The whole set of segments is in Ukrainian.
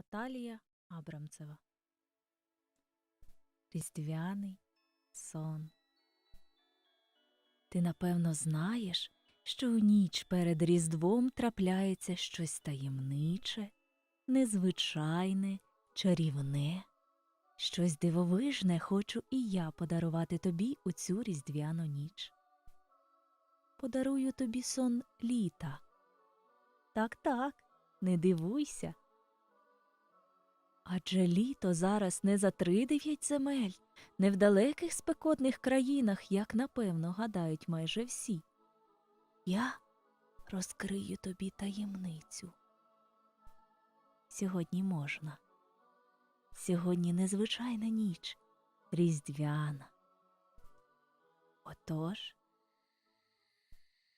Наталія Абрамцева. Різдвяний сон. Ти напевно знаєш, що у ніч перед Різдвом трапляється щось таємниче, незвичайне, чарівне. Щось дивовижне хочу і я подарувати тобі у цю різдвяну ніч. Подарую тобі сон літа. Так, так, не дивуйся. Адже літо зараз не за три дев'ять земель, не в далеких спекотних країнах, як напевно гадають майже всі. Я розкрию тобі таємницю. Сьогодні можна. Сьогодні незвичайна ніч, різдвяна. Отож,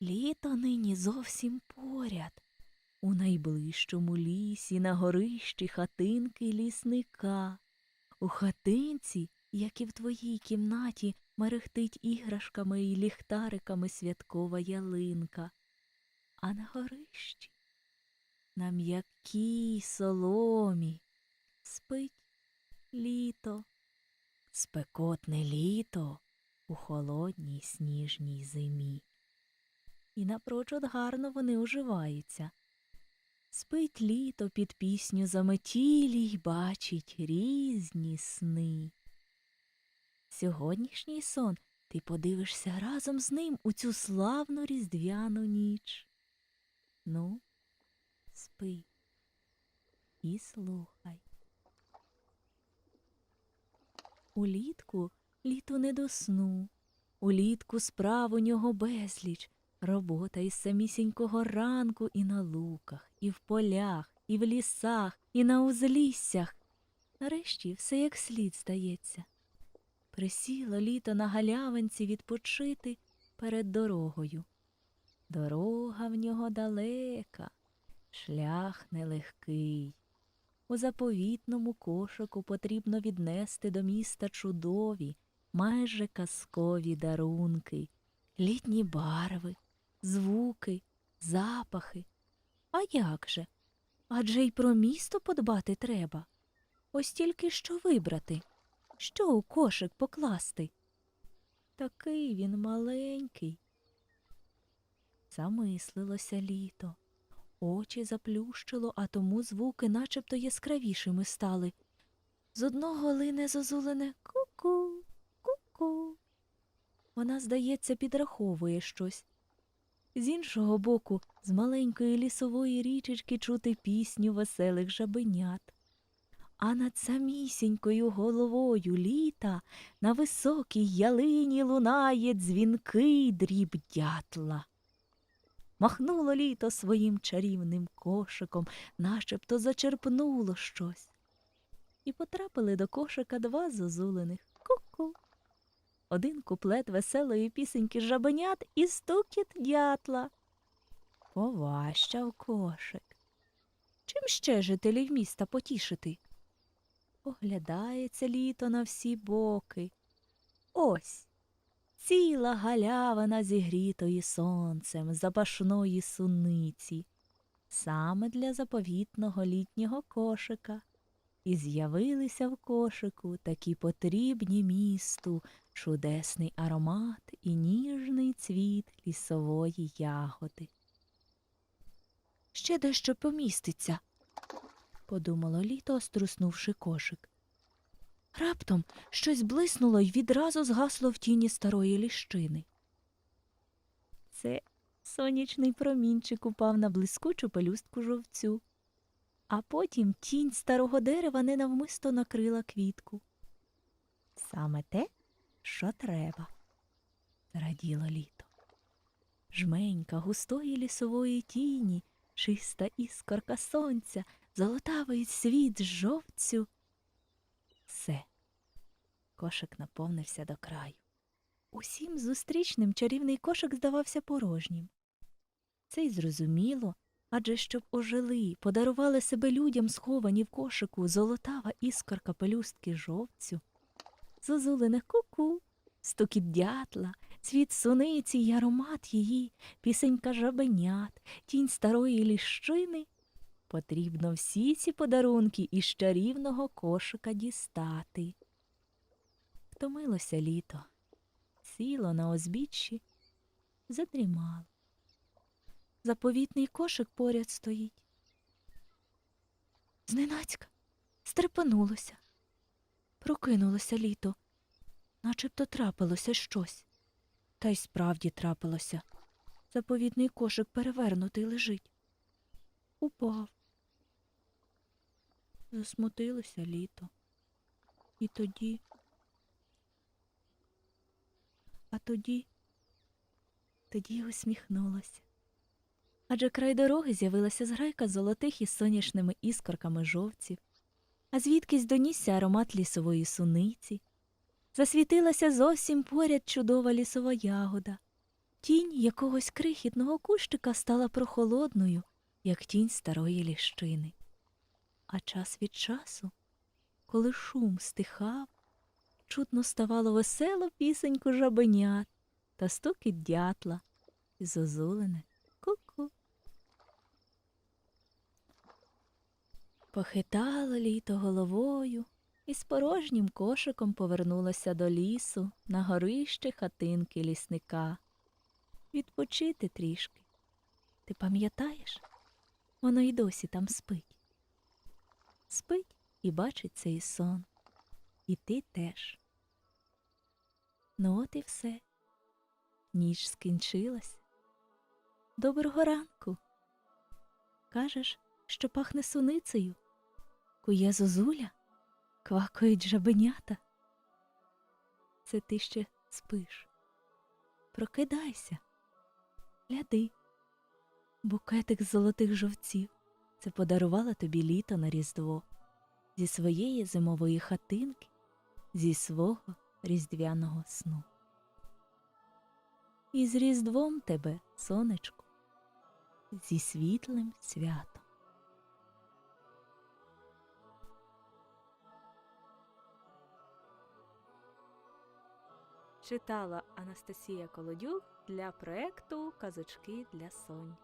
літо нині зовсім поряд. У найближчому лісі на горищі хатинки лісника. У хатинці, як і в твоїй кімнаті, мерехтить іграшками і ліхтариками святкова ялинка. А на горищі, на м'якій соломі, спить літо, спекотне літо у холодній сніжній зимі. І напрочуд гарно вони уживаються. Спить літо під пісню заметілі й бачить різні сни. Сьогоднішній сон ти подивишся разом з ним у цю славну різдвяну ніч. Ну, спи і слухай. Улітку літо не до сну, улітку справ у нього безліч, робота із самісінького ранку і на луках, і в полях, і в лісах, і на узліссях. Нарешті все як слід здається. Присіло літо на галявинці відпочити перед дорогою. Дорога в нього далека, шлях нелегкий. У заповітному кошику потрібно віднести до міста чудові, майже казкові дарунки, літні барви, звуки, запахи. А як же? Адже й про місто подбати треба. Ось тільки що вибрати, що у кошик покласти. Такий він маленький. Замислилося літо. Очі заплющило, а тому звуки начебто яскравішими стали. З одного лине зозулене ку-ку, ку-ку. Вона, здається, підраховує щось. З іншого боку, з маленької лісової річечки чути пісню веселих жабенят. А над самісінькою головою літа на високій ялині лунає дзвінкий дріб дятла. Махнуло літо своїм чарівним кошиком, начебто зачерпнуло щось. І потрапили до кошика два зозулених. Один куплет веселої пісеньки жабенят і стукіт дятла. Поващав кошик. Чим ще жителів міста потішити? Оглядається літо на всі боки. Ось ціла галявина зігрітої сонцем запашної суниці, саме для заповітного літнього кошика. І з'явилися в кошику такі потрібні місту чудесний аромат і ніжний цвіт лісової ягоди. Ще дещо поміститься, подумало літо, струснувши кошик. Раптом щось блиснуло й відразу згасло в тіні старої ліщини. Це сонячний промінчик упав на блискучу пелюстку жовцю, а потім тінь старого дерева ненавмисто накрила квітку. Саме те, що треба, зраділо літо. Жменька густої лісової тіні, чиста іскорка сонця, золотавий світ жовцю. Все. Кошик наповнився до краю. Усім зустрічним чарівний кошик здавався порожнім. Це й зрозуміло, адже щоб ожили, подарували себе людям, сховані в кошику золотава іскорка пелюстки жовцю, зозулине ку-ку, стукіт дятла, цвіт суниці й аромат її, пісенька жабенят, тінь старої ліщини Потрібно всі ці подарунки із чарівного кошика дістати. Втомилося літо, сіло на озбіччі, задрімало. Заповітний кошик поряд стоїть. Зненацька стрепенулося. Прокинулося літо, начебто трапилося щось. Та й справді трапилося. Заповітний кошик перевернутий лежить. Упав. Засмутилося літо. І тоді. А тоді. Тоді й усміхнулося. Адже край дороги з'явилася зграйка золотих із соняшними іскорками жовців, а звідкись донісся аромат лісової суниці. Засвітилася зовсім поряд чудова лісова ягода. Тінь якогось крихітного кущика стала прохолодною, як тінь старої ліщини. А час від часу, коли шум стихав, чутно ставало веселу пісеньку жабенят та стукіт дятла і зозулене ку-ку. Похитало літо головою і з порожнім кошиком повернулося до лісу на горище хатинки лісника. Відпочити трішки. Ти пам'ятаєш? Воно й досі там спить. Спить і бачить цей сон. І ти теж. Ну от і все. Ніч скінчилась. Доброго ранку. Кажеш, що пахне суницею. Кує зозуля, квакають жабенята. Це ти ще спиш. Прокидайся, гляди. Букетик золотих жовців. Це подарувала тобі літо на Різдво зі своєї зимової хатинки, зі свого різдвяного сну. І з Різдвом тебе, сонечку, зі світлим святом. Читала Анастасія Колодюк для проекту Казочки для сонь.